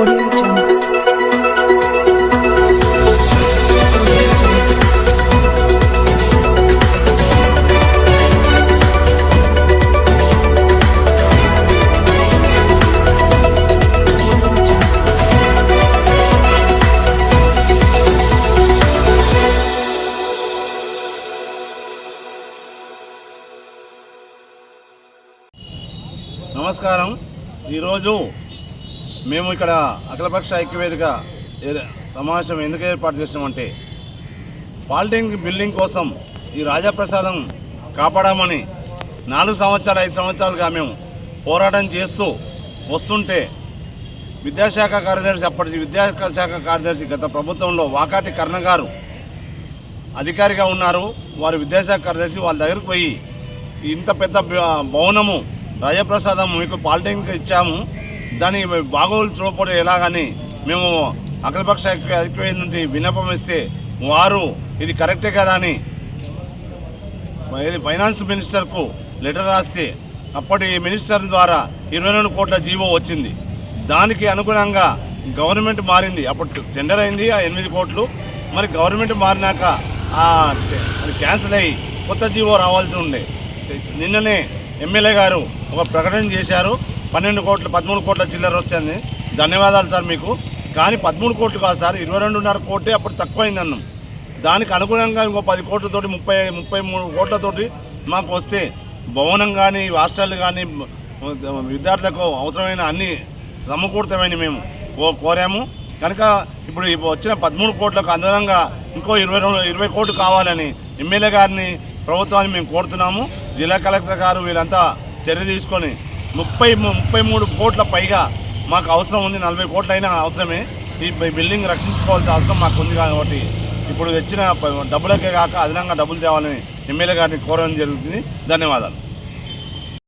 Audio Jungle. నమస్కారం ఈరోజు మేము ఇక్కడ అఖిలపక్ష ఐక్యవేదిక సమావేశం ఎందుకు ఏర్పాటు చేసామంటే పాలిటెక్నిక్ బిల్డింగ్ కోసం ఈ రాజాప్రసాదం కాపాడామని నాలుగు సంవత్సరాలు ఐదు సంవత్సరాలుగా మేము పోరాటం చేస్తూ వస్తుంటే విద్యాశాఖ కార్యదర్శి అప్పటి విద్యాశాఖ కార్యదర్శి గత ప్రభుత్వంలో వాకాటి కర్ణ గారు అధికారిగా ఉన్నారు. వారు విద్యాశాఖ కార్యదర్శి వాళ్ళ దగ్గరకు పోయి ఇంత పెద్ద భ- భవనము రాజప్రసాదం మీకు పాలిటెక్నిక్ ఇచ్చాము. దాని బాగోగులు చూడకపోతే ఎలాగని మేము అఖిలపక్ష ఐక్య- ఐక్యవేది నుండి విన్నపం ఇస్తే వారు ఇది కరెక్టే కదా అని ఇది ఫైనాన్స్ మినిస్టర్కు లెటర్ రాస్తే అప్పటి మినిస్టర్ ద్వారా ఇరవై రెండు కోట్ల జీవో వచ్చింది. దానికి అనుగుణంగా గవర్నమెంట్ మారింది. అప్పుడు టెండర్ అయింది ఆ ఎనిమిది కోట్లు. మరి గవర్నమెంట్ మారినాక అది క్యాన్సిల్ అయ్యి కొత్త జీవో రావాల్సి ఉండే. నిన్ననే ఎమ్మెల్యే గారు ఒక ప్రకటన చేశారు. పన్నెండు కోట్లు పదమూడు కోట్ల చిల్లర వచ్చింది. ధన్యవాదాలు సార్ మీకు. కానీ పదమూడు కోట్లు కాదు సార్ ఇరవై రెండున్నర కోటే అప్పుడు తక్కువైంది అన్నాం. దానికి అనుగుణంగా ఇంకో పది కోట్లతోటి ముప్పై ముప్పై మూడు కోట్లతోటి మాకు వస్తే భవనం కానీ హాస్టల్ కానీ విద్యార్థులకు అవసరమైన అన్ని సమకూర్తమైన మేము కో- కోరాము. కనుక ఇప్పుడు వచ్చిన పదమూడు కోట్లకు అనుగుణంగా ఇంకో ఇరవై ఇరవై కోట్లు కావాలని ఎమ్మెల్యే గారిని ప్రభుత్వాన్ని మేము కోరుతున్నాము. జిల్లా కలెక్టర్ గారు వీళ్ళంతా చర్య తీసుకొని ముప్పై ముప్పై మూడు కోట్ల పైగా మాకు అవసరం ఉంది. నలభై కోట్ల అయినా అవసరమే. ఈ బిల్డింగ్ రక్షించుకోవాల్సిన అవసరం మాకు ఉంది కాబట్టి ఇప్పుడు తెచ్చిన డబ్బులకే కాక అదనంగా డబ్బులు తేవాలని ఎమ్మెల్యే గారిని కోరడం జరుగుతుంది. ధన్యవాదాలు.